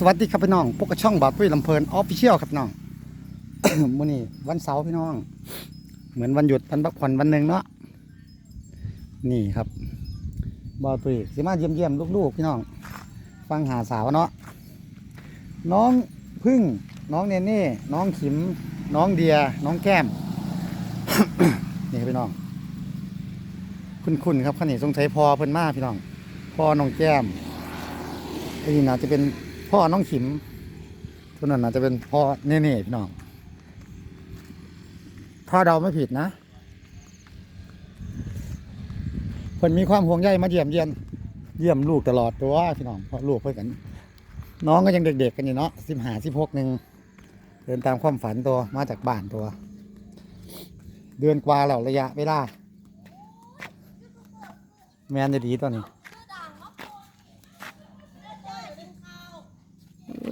สวัสดีครับพี่น้องพวกกระช่องบาปุ้ยลำเพลินออฟฟิเชียลครับน้อง มื้อนี้วันเสาร์พี่น้อง เหมือนวันหยุดวันพักผ่อนวันหนึ่งเนาะนี่ครับบาปุ้ยสิมาเยี่ยมเยี่ยมลูกๆพี่น้อง ฟังหาสาวเนาะน้องพึ่งน้องเนเน่น้องขิม น้องเดีย น้องแก้ม นี่ครับพี่น้อง คุณๆครับขันนี้สงสัยพอเพิ่นมาพี่น้องพอน้องแก้มไอ้นี่น่าจะเป็น พ่อน้องขิมตัวนั้นน่าจจะเป็นพ่อเน่ๆพี่น้องถ้าเดาไม่ผิดนะเพิ่นมีความห่วงใยมาเยี่ยมเยียนเยี่ยมลูกตลอดตัวพี่น้องเพราะลูกเพื่อนกันน้องก็ยังเด็ก ๆ กันอยู่เนาะสิบห้าสิบหกหนึ่งเดินตามความฝันตัวมาจากบ้านตัว เดือนกว่าแล้วระยะเวลาแมนจะดีตัวนี้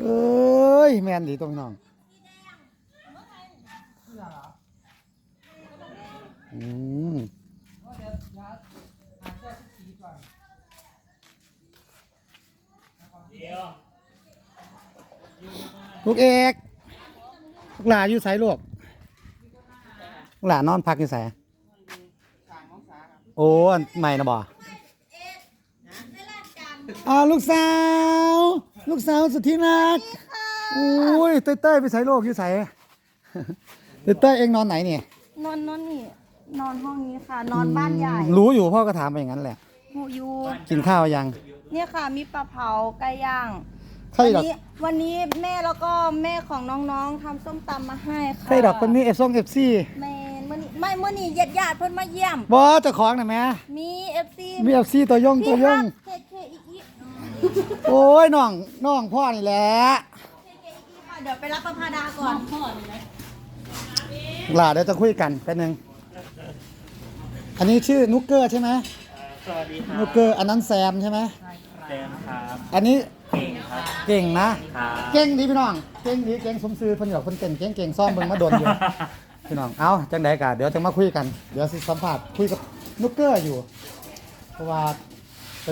อ้ย แมนดีตรงน้องอืมลูกเอกลูกหลาอยู่ไสลูกลูกหลานอนพักอยู่ไสโอ้อันใหม่นะบ่อ่าลูกสาว ลูกสาวสุดที่รัก โอ้ยเต้ยเต้ยไปใส่โลกอยู่ใส่เต้ยเต้ยเองนอนไหนเนี่ยนอนนอนนี่ นอนห้องนี้ค่ะ นอนบ้านใหญ่รู้อยู่พ่อก็ถามไปอย่างนั้นแหละหมูยูกินข้าวยังเนี่ยค่ะ มีปลาเผาไก่ย่างใครวัดอกนี้วันนี้แม่แล้วก็แม่ของน้องๆทำส้มตำมาให้ค่ะใครดอกคนมีเอฟซงเอฟซีแม่นมื่อนี้ไม่เมื่อนี้ญาติญาติๆเพิ่นมาเยี่ยม บอเจ้าของน่ะแม่มีเอฟซีมีเอฟซีตัวยงตัพี่วยฮังกเคเคอีอีโอ้ยน้องน้องพ่อนี่แหละ เคเคอีอีค่ะเดี๋ยวไปรับประพาดาก่อนหลาเดี๋ยวจะคุยกันแป๊บนึง อันนี้ชื่อนุกเกอร์ใช่ไหมสวัสดีครันุบกเกอร์อันนั้นแซมใช่ไหมแจมครับอันนี้เก่งครับเก่งนะครับเก่งดีพี่น้อง เก่งดีเก่งสมซื้อเพิ่นบอกเพิ่นเก่งเก่งเก่งซ่อมเบิ่งมาโดนอยู่พี่น้อง เอาจังไดกันเดี๋ยวจะมาคุยกัน เดี๋ยวสิสัมภาษณ์คุยกับนุกเกอร์อยู่ เพราะว่าไป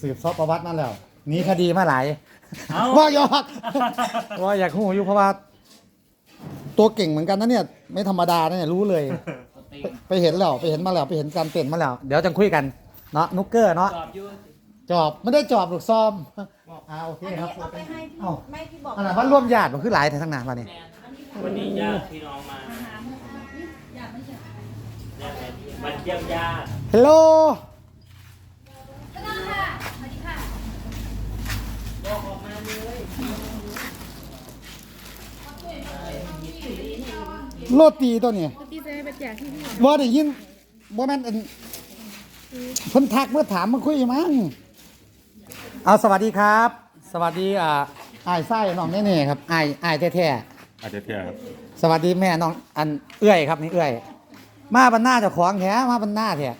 สืบสอบประวัติมาแล้วหนีคดีมาหลาย เอ้าว่าหยอกว่าอยากหูอยู่เพราะว่า ตัวเก่งเหมือนกันนะเนี่ย ไม่ธรรมดานะเนี่ยรู้เลยไปไปเห็นแล้วไปเห็นมาแล้วไปเห็นการเต้นมาแล้ว เดี๋ยวจะคุยกันเนาะนุกเกอร์เนาะจอบอยูจอบไม่ได้จอบหรอกซ้อมอ่าโอเคอันครับนี้เอาไปให้พี่เอ้า ไม่พี่บอกอันนั้นว่าร่วมญาติมันคือหลายแต่ทั้งนั้นมาเนี่ยวันนี้ญาติพี่น้องมาญาติมาเยี่ยมญาติฮัลโหล โรตีตัวนี้พี่จะให้ไปแจกที่พี่ว่าได้ยินว่าแม่นอันเพิ่นทักเมื่อถามมาคุยมั้งเอาสวัสดีครับ สวัสดีอ่าอ้ายไส้น้องเน่ๆครับอ้ายอ้ายแท้อาจจะเที่ยวครับๆสวัสดีแม่น้องอันเอื้อยครับนี่เอื้อย มาบรรณาเจ้าของแท้มาบรรณาแท้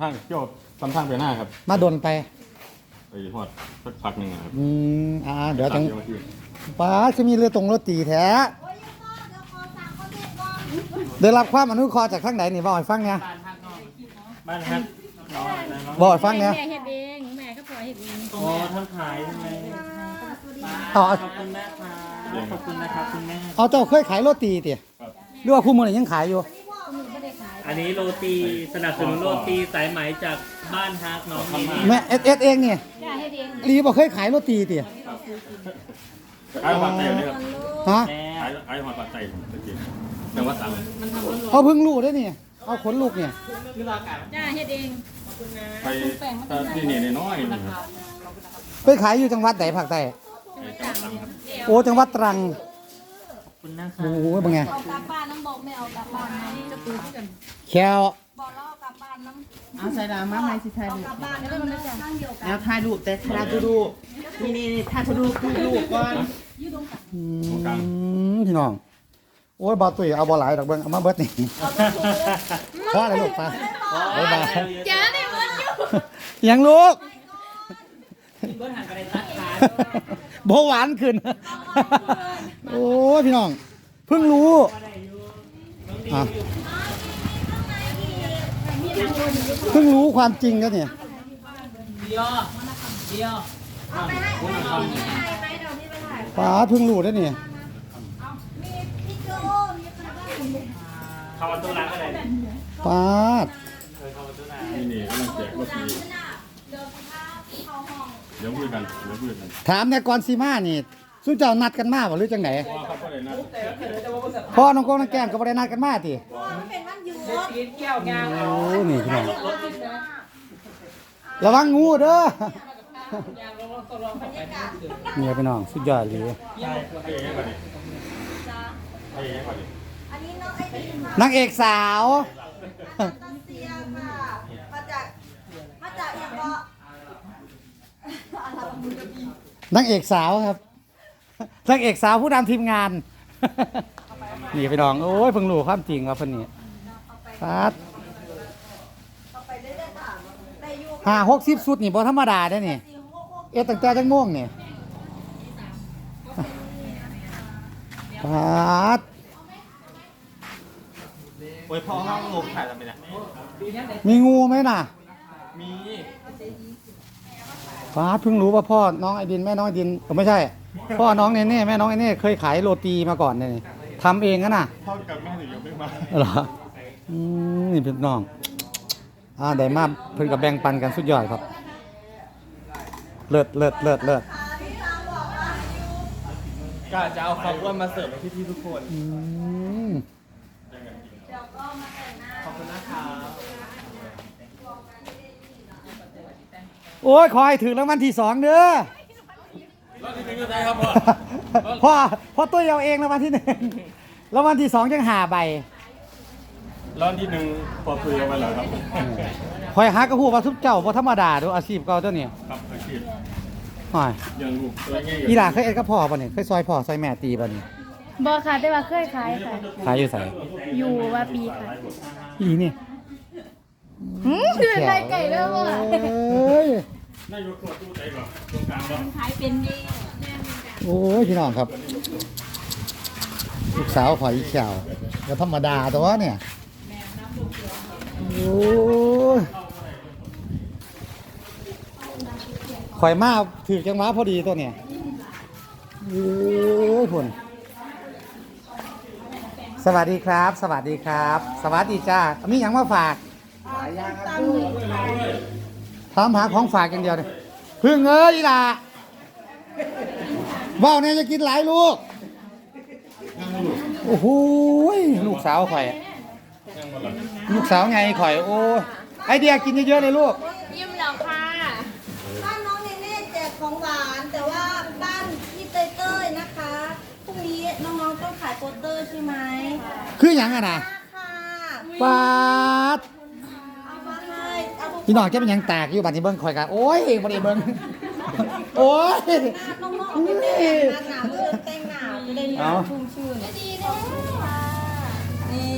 ทางเที่ยวซ้ำทางไปหน้าครับมาดนไปไปหอดสักพักหนึ่งอะครับอืมอ่าเดี๋ยวจังเที่ยวที่ป้าจะมีเรือตรงรถตีแท้ ได้รับความอนุเคราะห์จากข้างไหนนี่บอกให้ฟังเนี่ยบ้านครับน้องนะน้องบอกให้ฟังเนี่ยแม่เฮ็ดเองแม่ก็พอเฮ็ดเองโอ้ทั้งขายใช่ไหมเอาขอบคุณนะครับขอบคุณนะครับคุณแม่เอาเจ้าเคยขายโรตีติหรือว่าคู่มือนี่ยังขายอยู่ อันนี้โรตีสนับสนุนโรตีสายไหมจากบ้านฮักน้องมีนี่แม่เอสเอสเองนี่ย่าเฮ็ดเองรีบอกเคยขายโรตีติขายหอดไตเลยครับฮะแม่ขายขายหอดปลา ไตผมตะกี้แต่ว่าสั่งเอาเพึ่งรู้ได้นี่เอาขนลูกเนี่ยย่าเฮ็ดเองไปถ้าที่นี่น้อยๆนะครับไปขายอยู่จังหวัดไหนภาคใต้ไปจังหวัดตรังครับโอ้จังหวัดตรังขอบคุณนะครัโอ้บโหเป็นไงเอากลับบ้านน้ำบอกไม่เอากลับบ้านนะจะปูที่กันแควบอกแล้วเอากลับบ้านน้ำเอาใส่ดามาให้สิถ่ายเอารูกปลับบ้านแล้วมันจะนั่งเดียวกันแล้วถ่ายรูปแต่ถ่ายรูปนี่นี่นี่ถ่ายรูปคู่รูปก่อนอืมพี่น้อง โอ้ยบาตุยเอาบอหลายดอกเบิ้งเอามาเบิดนี่พอเลยลูกไปบ๊ายบายจ้าได้หมดอยู่ยังลูกเบิ้ลหันไปตัดขาเบาหวานขึ้น โอ้ยพี่น้อง เพิ่งรู้อะเพิ่งรู้ความจริงแล้วเนี่ยเดียวเดียวเอาไปให้เอาไปให้ไหมเดี๋ยวพี่ไปถ่ายป้าเพิ่งรู้ได้อนี่มี เข้าประตูร้านก็ได้ปาดเออเข้าประตูร้านี่นี่กำลังแจกรถนี้เดี๋ยวคุยกันเดี๋ยวคุยกันถามในก่อนซีมานี่สู้เจ้านัดกันมาบ่หรือจังไหนเพราะว่าเขาก็เลยนัดพ่อน้องโก้น้องแก้มก็บ่ได้นัดกันมาติเพราะว่ามันเป็นวันหยุดโอ้นี่พี่น้องระวังงูเด้อเนี่ยพี่น้องสุดยอดเลยเฮ้ยยังก่อนดิเฮ้ยยังก่อนดิ นนี้น้องไอดีค่ะนางเอกสาว อันตันเซียค่ะ มาจาก มาจากอย่างก็นางเอกสาวครับ นางเอกสาวผู้นำทีมงาน นี่พี่น้อง โอ้ยเพิ่งรู้ความจริงว่าเพิ่นนี่ฟาดเอาไปเรื่อยๆค่ะได้อยู่ห้าหกสิบสุดนี่บ่ธรรมดาเด้อนี่ สี่หกหกเอ๊ะตั้งแต่จังม่วงนี่ฟาด โอ้ยพ่อห้องลงถ่ายทำไมนะมีงูไหมน่ะ มีฟาดเพิ่งรู้ว่าพ่อน้องไอดินแม่น้องไอดินเออไม่ใช่ พ่อน้องเนเน่แม่น้องไอเน่เคยขายโรตีมาก่อนเนี่ยทำเองกันน่ะพ่อกับแม่หนูยังไม่มาเหรออืมนี่พี่น้องอ่าได้มาเพิ่นกับแบ่งปันกันสุดยอดครับ เลิศเลิศเลิศเลิศก็จะเอาความอ้วนมาเสิร์ฟให้พี่ๆทุกคนอืม ขอบคุณนะครับ โอ้ยขอให้ถึงรางวัลที่สองเด้อรถที่หนึ่งอยู่ไหนครับพ่อพ่อพ่อตัวเอาเองรางวัลที่หนึ่งรางวัลที่สองจังหาใบรถที่หนึ่งพอคุยกันไปแล้วครับคอยหากระหูว่าทุกเจ้าบ่ธรรมดาดูอาชีพเก่าเจ้าเนี่ยครับอาชีพหน่อยยังลูกตัวง่ายอีหลาเคยเอ็ดกับพ่อป่ะเนี่ยเคยซอยพ่อซอยแม่ตีป่ะเนี่ยบอค่ะแต่ว่าเคยขายค่ะขายอยู่ใส่อยู่ว่าปีค่ะอีนี่หืมเดือนไรไก่แล้วอะเอ้ย นายกขวดตู้ใจก่อนตรงกลางเนาะขายเป็นดีโอ้ยพี่น้องครับ ลูกสาวขอยอีเขียวก็ธรรมดาแต่ว่าเนี่ยโอ้ยข่อยมาถือจังหวะพอดีตัวเนี่ยโอ้ยพุ่นสวัสดีครับ สวัสดีครับ สวัสดีจ้ามีอย่างมาฝากถา มหาของฝากอย่างเดียวเลยพึ่งเอ้ยอีหล่ะว่าวเนี่ยจะกินหลายลูก โอ้โหยลูกสาวข่อย ลูกสาวไงข่อย โอ้ยไอเดียกินเยอะๆเลยลูก ยิ้มแล้วค่ะ บ้านน้องเนเน่แจกของหวาน แต่ว่าบ้านพี่เต้ยเต้ยนะคะพรุ่งนี้น้องๆต้องขายโปสเตอร์ใช่ไหมคืออย่างอะนะค่ะ ปาด เอามาให้เอาทุก พี่น้องจะเป็นหยังแตกอยู่บัดนี้เบิ้งข่อยกันโอ้ยบัดนี้เบิ้งโอ้ย น้องๆไม่ได้หนาวจะแต่งหนาวจะได้เอาชุ่มชื่นดีเลยนี่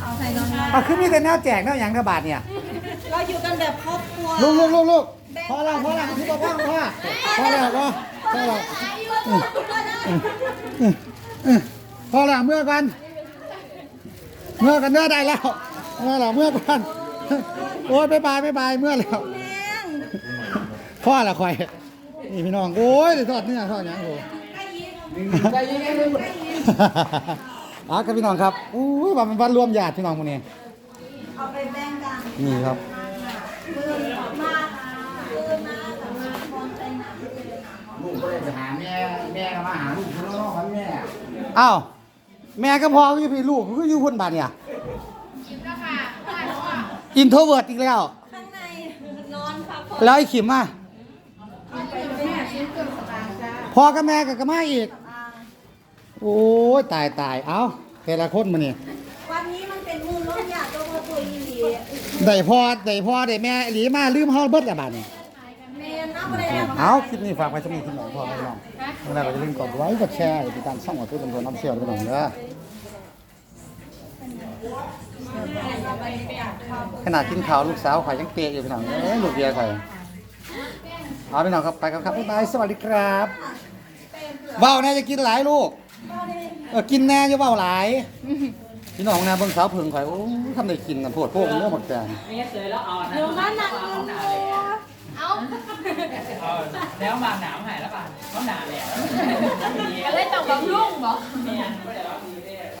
เอาใส่น้องอะคือมีแต่แนวแจกแนวหยังกระบาดเนี่ยๆเราอยู่กันแบบครอบครัว ลูกลูกลูกลูกพอแล้วพอแล้วพี่บอกว่าพอพอแล้วพอพอแล้วพอแล้วเมื่อกัน เมื่อกันเมื่อได้แล้วเมื่อแล้วเมื่อกัน โอ้ยบายบายบายบายเมื่อแล้วแม่งพ่อละคอยนี่พี่น้องโอ้ยได้ทอดเนื้อทอดหยังโอ้ใกล้ยิงอะครับพี่น้องครับอู้ยวันวันรวมญาติพี่น้องพวกนี้เอาไปแบ่งกันนี่ครับปืนมาปืนมาสำหรับคนแต่งหนาวลูกก็เลยไปหาแม่แม่ก็มาหาลูกคุณน้องของแม่อ้าวแม่ก็พอก็อยู่พี่ลูกก็อยู่คนบ้านเนี่ย อินโทรเวิร์ดอีกแล้ว ข้างในนอนพักผ่อนแล้วไอ้ขิมอะพอกับแม่กับกับมาอีก โอ้ยตายตายเอ้าแต่ละคนมาเนี่ยวันนี้มันเป็นมือล้มหยาดตัวพอตัวอีหลีได้พ่อได้พ่อได้แม่หลีมาลืมเฮาเบิดละบาดนี่แม่นับอะไรแล้วเอาคลิปนี้ฝากไว้จะมีที่ไหนพ่อไม่ลองเมื่อไหร่ก็จะลืมกดไลค์กดแชร์ติดตามช่องของทุกคนน้ำเชี่ยวทุกคนเด้อ ขนาดกินข้าวลูกสาวข่อยยังเตะอยู่พี่น้องเอ้ยลูกเบียร์ข่อยเอาพี่น้องครับไปครับครับบ๊ายบายสวัสดีครับว่าวแน่จะกินหลายลูกเออกินแน่จะว่าวหลายพี่น้องนะเบิ่งสาวเพิ่งข่อยโอ้ยทำได้กินนะโพดโพกเนื้อหมดแกงเดี๋ยวมาหนักเงินตัวเอาแล้วมาหนาวหายแล้วป่ะเขาหนาแล้วบำรุงบ่เนี่ย